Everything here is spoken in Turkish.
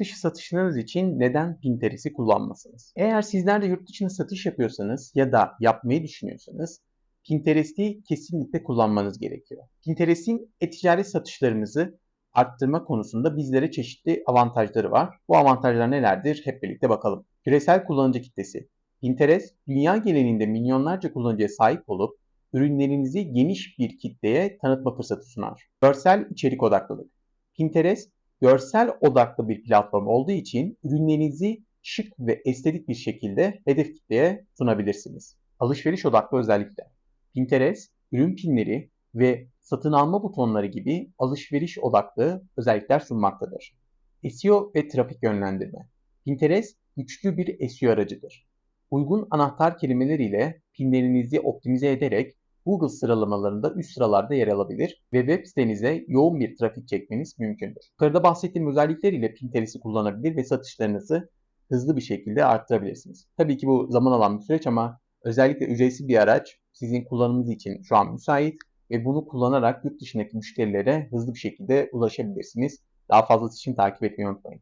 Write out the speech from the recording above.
dışı satışlarınız için neden Pinterest'i kullanmasınız? Eğer sizler de yurt dışına satış yapıyorsanız ya da yapmayı düşünüyorsanız Pinterest'i kesinlikle kullanmanız gerekiyor. Pinterest'in e-ticaret satışlarınızı arttırma konusunda bizlere çeşitli avantajları var. Bu avantajlar nelerdir? Hep birlikte bakalım. Küresel kullanıcı kitlesi. Pinterest, dünya genelinde milyonlarca kullanıcıya sahip olup ürünlerinizi geniş bir kitleye tanıtma fırsatı sunar. Görsel içerik odaklılık. Pinterest, görsel odaklı bir platform olduğu için ürünlerinizi şık ve estetik bir şekilde hedef kitleye sunabilirsiniz. Alışveriş odaklı özellikler. Pinterest, ürün pinleri ve satın alma butonları gibi alışveriş odaklı özellikler sunmaktadır. SEO ve trafik yönlendirme. Pinterest güçlü bir SEO aracıdır. Uygun anahtar kelimeleriyle pinlerinizi optimize ederek Google sıralamalarında üst sıralarda yer alabilir ve web sitenize yoğun bir trafik çekmeniz mümkündür. Yukarıda bahsettiğim özellikler ile Pinterest'i kullanabilir ve satışlarınızı hızlı bir şekilde arttırabilirsiniz. Tabii ki bu zaman alan bir süreç ama özellikle ücretsiz bir araç sizin kullanımınız için şu an müsait ve bunu kullanarak yurt dışındaki müşterilere hızlı bir şekilde ulaşabilirsiniz. Daha fazlası için takip etmeyi unutmayın.